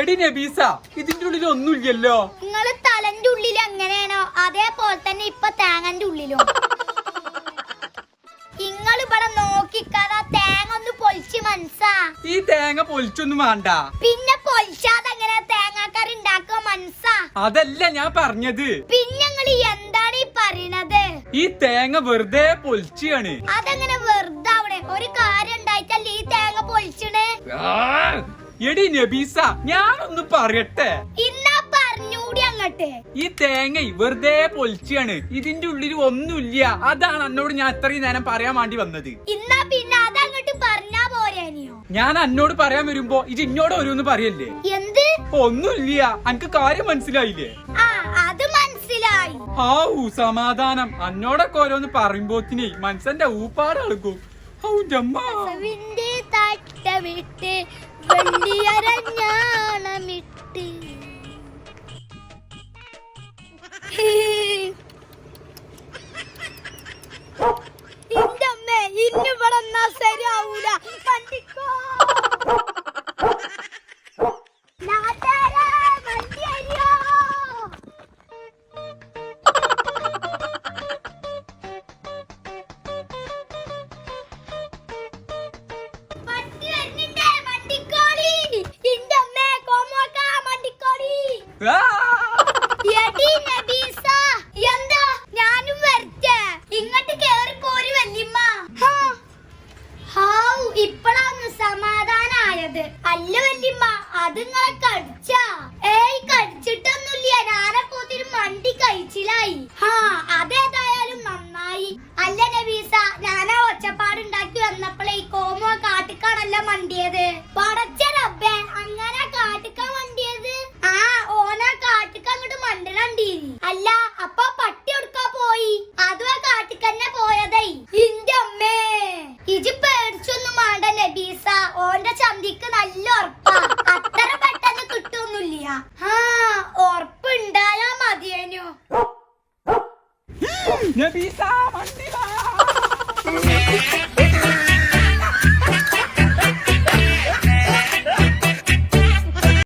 എടി നബീസ ഇതിന്റെ ഉള്ളിൽ ഒന്നുമില്ലല്ലോ. നിങ്ങൾ തലന്റെ ഉള്ളിൽ എങ്ങനെയാണോ അതേപോലെ തന്നെ ഇപ്പൊ തേങ്ങന്റെ ഉള്ളിലും. നിങ്ങൾ ഇവിടെ നോക്കിക്കാതെ തേങ്ങ ഒന്ന് പൊളിച്ച് മനസ്സാ. ഈ തേങ്ങ പൊളിച്ചൊന്നും വേണ്ട. പിന്നെ പൊളിച്ചാതെ എങ്ങനെ തേങ്ങാക്കാർ ഉണ്ടാക്കുക മനസ്സാ? അതല്ല ഞാൻ പറഞ്ഞത്. പിന്നെ നിങ്ങൾ എന്താണ് ഈ പറയണത്? ഈ തേങ്ങ വെറുതെ പൊളിച്ചാണ്. അതെങ്ങനെ വെറുതെ അവിടെ? ഒരു കാര്യം ഉണ്ടായിട്ടല്ലേ ഈ തേങ്ങ പൊളിച്ചണേ? എടി നബീസ ഞാനൊന്ന് പറയട്ടെ? ഈ തേങ്ങ വെറുതെ പൊലിച്ചാണ് ഇതിന്റെ ഉള്ളിൽ ഒന്നുമില്ല. അതാണ് എന്നോട് ഞാൻ ഇത്രയും നേരം പറയാൻ വേണ്ടി വന്നത്. ഇന്നാ പിന്നെ അതങ്ങട്ട് പറഞ്ഞാ പോരേനിയോ ഞാൻ എന്നോട് പറയാൻ വരുമ്പോ ഇത് ഇന്നോട് ഓരോന്ന് പറയല്ലേ? എന്ത്? ഒന്നുമില്ല. എനിക്ക് കാര്യം മനസ്സിലായില്ലേ? ആ അത് മനസ്സിലായി. ഹാവൂ സമാധാനം. അന്നോടൊക്കെ ഓരോന്ന് പറയുമ്പോത്തിനെ മനസ്സന്റെ ഊപ്പാടളക്കും ഔ ജമ്മ. വിട്ട് വെള്ളിയരഞ്ഞാണമിട്ട് സമാധാനായത് അല്ല വല്യമ്മ അത് നിങ്ങളെ കടിച്ചാ. ഏയ് കടിച്ചിട്ടൊന്നുമില്ല. ഞാനപ്പോത്തിന് മണ്ടി കഴിച്ചിലായി. ഹാ അതേതായാലും നന്നായി. അല്ല നബീസ ഞാനാ ഒച്ചപ്പാടുണ്ടാക്കി വന്നപ്പോഴേ കോമോ കാട്ടിക്കാണല്ല മണ്ടിയത്. ചന്തിക്ക് നല്ല ഉറപ്പാ. അത്ര പെട്ടെന്ന് കിട്ടൊന്നുമില്ല ഉറപ്പുണ്ടായാ ഉറപ്പ് ഉണ്ടായാ